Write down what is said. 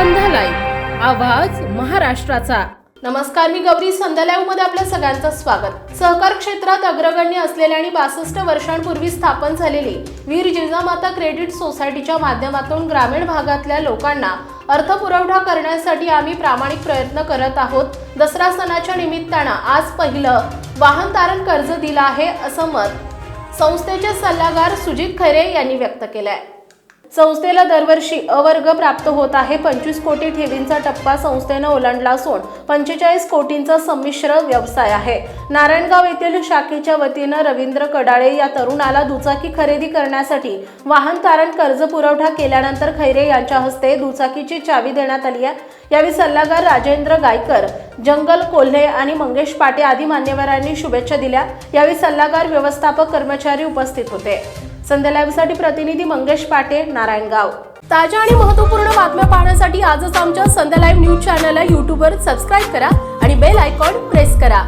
संध्या live आवाज महाराष्ट्राचा. नमस्कार मी गौरी संध्यालाईव्हमध्ये आपल्या सगळ्यांचं स्वागत. सहकार क्षेत्रात अग्रगण्य असलेले आणि बासष्ट वर्षांपूर्वी स्थापन झालेली वीर जिजामाता क्रेडिट सोसायटीच्या माध्यमातून ग्रामीण भागातल्या लोकांना अर्थपुरवठा करण्यासाठी आम्ही प्रामाणिक प्रयत्न करत आहोत. दसरा सणाच्या निमित्तानं आज पहिलं वाहन तारण कर्ज दिलं आहे असं मत संस्थेचे सल्लागार सुजित खैरे यांनी व्यक्त केलंय. संस्थेला दरवर्षी अवर्ग प्राप्त होत आहे. पंचवीस कोटी ठेवींचा टप्पा संस्थेनं ओलांडला असून पंचेचाळीस कोटींचा संमिश्र व्यवसाय आहे. नारायणगाव येथील शाखेच्या वतीनं रवींद्र कडाळे या तरुणाला दुचाकी खरेदी करण्यासाठी वाहन तारण कर्ज पुरवठा केल्यानंतर खैरे यांच्या हस्ते दुचाकीची चावी देण्यात आली आहे. यावेळी सल्लागार राजेंद्र गायकर जंगल कोल्हे आणि मंगेश पाटे आदी मान्यवरांनी शुभेच्छा दिल्या. यावेळी सल्लागार व्यवस्थापक कर्मचारी उपस्थित होते. संध्या लाईव्हसाठी प्रतिनिधी मंगेश पाटे नारायणगाव ताज्या आणि महत्त्वपूर्ण बातम्या पाहण्यासाठी आजच आमच्या संध्या लाईव्ह न्यूज चॅनलला यूट्यूबवर सबस्क्राईब करा आणि बेल आयकॉन प्रेस करा.